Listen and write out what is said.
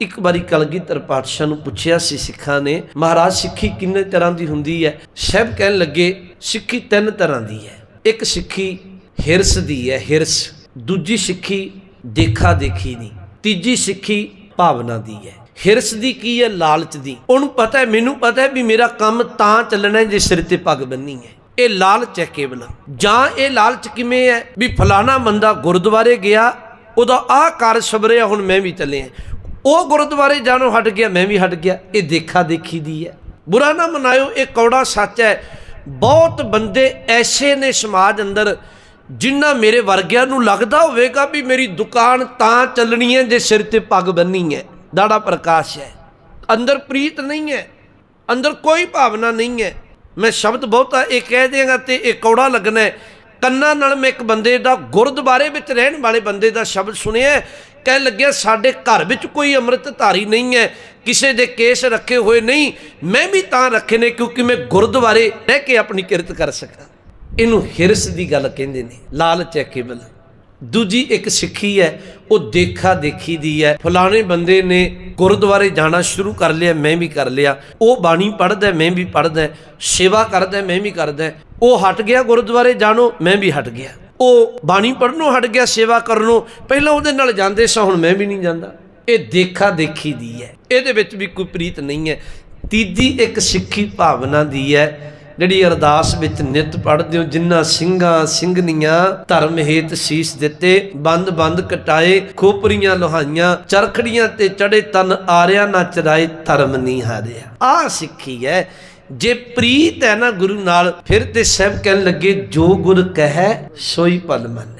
ਇੱਕ ਵਾਰੀ ਕਲਗੀਧਰ ਪਾਤਸ਼ਾਹ ਨੂੰ ਪੁੱਛਿਆ ਸੀ ਸਿੱਖਾਂ ਨੇ, ਮਹਾਰਾਜ, ਸਿੱਖੀ ਕਿੰਨੇ ਤਰ੍ਹਾਂ ਦੀ ਹੁੰਦੀ ਹੈ? ਸਹਿਬ ਕਹਿਣ ਲੱਗੇ, ਸਿੱਖੀ ਤਿੰਨ ਤਰ੍ਹਾਂ ਦੀ ਹੈ। ਇੱਕ ਸਿੱਖੀ ਹਿਰਸ ਦੀ ਹੈ, ਹਿਰਸ। ਦੂਜੀ ਸਿੱਖੀ ਦੇਖਾ ਦੇਖੀ ਦੀ। ਤੀਜੀ ਸਿੱਖੀ ਭਾਵਨਾ ਦੀ ਹੈ। ਹਿਰਸ ਦੀ ਕੀ ਹੈ? ਲਾਲਚ ਦੀ। ਉਹਨੂੰ ਪਤਾ ਹੈ, ਮੈਨੂੰ ਪਤਾ ਹੈ ਵੀ ਮੇਰਾ ਕੰਮ ਤਾਂ ਚੱਲਣਾ ਜੇ ਸਿਰ ਤੇ ਪੱਗ ਬੰਨੀ ਹੈ। ਇਹ ਲਾਲਚ ਹੈ ਕੇਵਲ। ਜਾਂ ਇਹ ਲਾਲਚ ਕਿਵੇਂ ਹੈ? ਵੀ ਫਲਾਣਾ ਬੰਦਾ ਗੁਰਦੁਆਰੇ ਗਿਆ, ਉਹਦਾ ਆਹ ਕਾਰਜ ਸਬਰਿਆ ਹੁਣ ਮੈਂ ਵੀ ਚੱਲਿਆ। ਉਹ ਗੁਰਦੁਆਰੇ ਜਾਣੋਂ ਹਟ ਗਿਆ, ਮੈਂ ਵੀ ਹਟ ਗਿਆ। ਇਹ ਦੇਖਾ ਦੇਖੀ ਦੀ ਹੈ। ਬੁਰਾ ਨਾ ਮਨਾਇਓ, ਇਹ ਕੌੜਾ ਸੱਚ ਹੈ। ਬਹੁਤ ਬੰਦੇ ਐਸੇ ਨੇ ਸਮਾਜ ਅੰਦਰ ਜਿਨ੍ਹਾਂ ਮੇਰੇ ਵਰਗਿਆਂ ਨੂੰ ਲੱਗਦਾ ਹੋਵੇਗਾ ਵੀ ਮੇਰੀ ਦੁਕਾਨ ਤਾਂ ਚੱਲਣੀ ਹੈ, ਜੇ ਸਿਰ ਤੇ ਪੱਗ ਬੰਨੀ ਹੈ। ਦਾੜਾ ਪ੍ਰਕਾਸ਼ ਹੈ। ਅੰਦਰ ਪ੍ਰੀਤ ਨਹੀਂ ਹੈ। ਅੰਦਰ ਕੋਈ ਭਾਵਨਾ ਨਹੀਂ ਹੈ। ਮੈਂ ਸ਼ਬਦ ਬਹੁਤਾ ਇਹ ਕਹਿ ਦਿਆਂਗਾ ਤੇ ਇਹ ਕੌੜਾ ਲੱਗਣਾ ਕੰਨਾਂ ਨਾਲ ਮੈਂ ਇੱਕ ਬੰਦੇ ਦਾ ਗੁਰਦੁਆਰੇ ਵਿੱਚ ਰਹਿਣ ਵਾਲੇ ਬੰਦੇ ਦਾ ਸ਼ਬਦ ਸੁਣਿਆ ਹੈ। ਕਹਿਣ ਲੱਗਿਆ, ਸਾਡੇ ਘਰ ਵਿੱਚ ਕੋਈ ਅੰਮ੍ਰਿਤਧਾਰੀ ਨਹੀਂ ਹੈ, ਕਿਸੇ ਦੇ ਕੇਸ ਰੱਖੇ ਹੋਏ ਨਹੀਂ, ਮੈਂ ਵੀ ਤਾਂ ਰੱਖੇ ਨੇ ਕਿਉਂਕਿ ਮੈਂ ਗੁਰਦੁਆਰੇ ਰਹਿ ਕੇ ਆਪਣੀ ਕਿਰਤ ਕਰ ਸਕਾਂ। ਇਹਨੂੰ ਹਿਰਸ ਦੀ ਗੱਲ ਕਹਿੰਦੇ ਨੇ, ਲਾਲਚ ਹੈ ਕੇਵਲ। ਦੂਜੀ ਇੱਕ ਸਿੱਖੀ ਹੈ, ਉਹ ਦੇਖਾ ਦੇਖੀ ਦੀ ਹੈ। ਫਲਾਣੇ ਬੰਦੇ ਨੇ ਗੁਰਦੁਆਰੇ ਜਾਣਾ ਸ਼ੁਰੂ ਕਰ ਲਿਆ, ਮੈਂ ਵੀ ਕਰ ਲਿਆ। ਉਹ ਬਾਣੀ ਪੜ੍ਹਦਾ ਮੈਂ ਵੀ ਪੜ੍ਹਦਾ ਸੇਵਾ ਕਰਦਾ ਮੈਂ ਵੀ ਕਰਦਾ ਉਹ ਹਟ ਗਿਆ ਗੁਰਦੁਆਰੇ, ਜਾਣੋ, ਮੈਂ ਵੀ ਹਟ ਗਿਆ। ਉਹ ਬਾਣੀ ਪੜ੍ਹਨੋਂ ਹਟ ਗਿਆ, ਸੇਵਾ ਕਰਨੋਂ। ਪਹਿਲਾਂ ਉਹਦੇ ਨਾਲ ਜਾਂਦੇ ਸਾਂ, ਹੁਣ ਮੈਂ ਵੀ ਨਹੀਂ ਜਾਂਦਾ। ਇਹ ਦੇਖਾ ਦੇਖੀ ਦੀ ਹੈ। ਇਹਦੇ ਵਿੱਚ ਵੀ ਕੋਈ ਪ੍ਰੀਤ ਨਹੀਂ ਹੈ। ਤੀਜੀ ਇੱਕ ਸਿੱਖੀ ਭਾਵਨਾ ਦੀ ਹੈ, ਜਿਹੜੀ ਅਰਦਾਸ ਵਿੱਚ ਨਿਤ ਪੜ੍ਹਦੇ ਹੋ ਜਿਨ੍ਹਾਂ ਸਿੰਘਾਂ ਸਿੰਘਨੀਆਂ ਧਰਮ ਹੇਤ ਸੀਸ ਦਿੱਤੇ, ਬੰਦ ਬੰਦ ਕਟਾਏ, ਖੋਪਰੀਆਂ ਲੋਹਾਈਆਂ, ਚਰਖੜੀਆਂ ਤੇ ਚੜੇ ਤਨ ਆਰਿਆ ਨਾ ਚਰਾਏ, ਧਰਮ ਨਹੀਂ ਹਾਰਿਆ। ਆ ਸਿੱਖੀ ਹੈ ਜੇ ਪ੍ਰੀਤ ਹੈ ਨਾ ਗੁਰੂ ਨਾਲ, ਫਿਰ ਤੇ ਸਹਿਬ ਕਹਿਣ ਲੱਗੇ, ਜੋ ਗੁਰ ਕਹੈ, ਸੋਈ ਪਲ ਮੰਨੈ।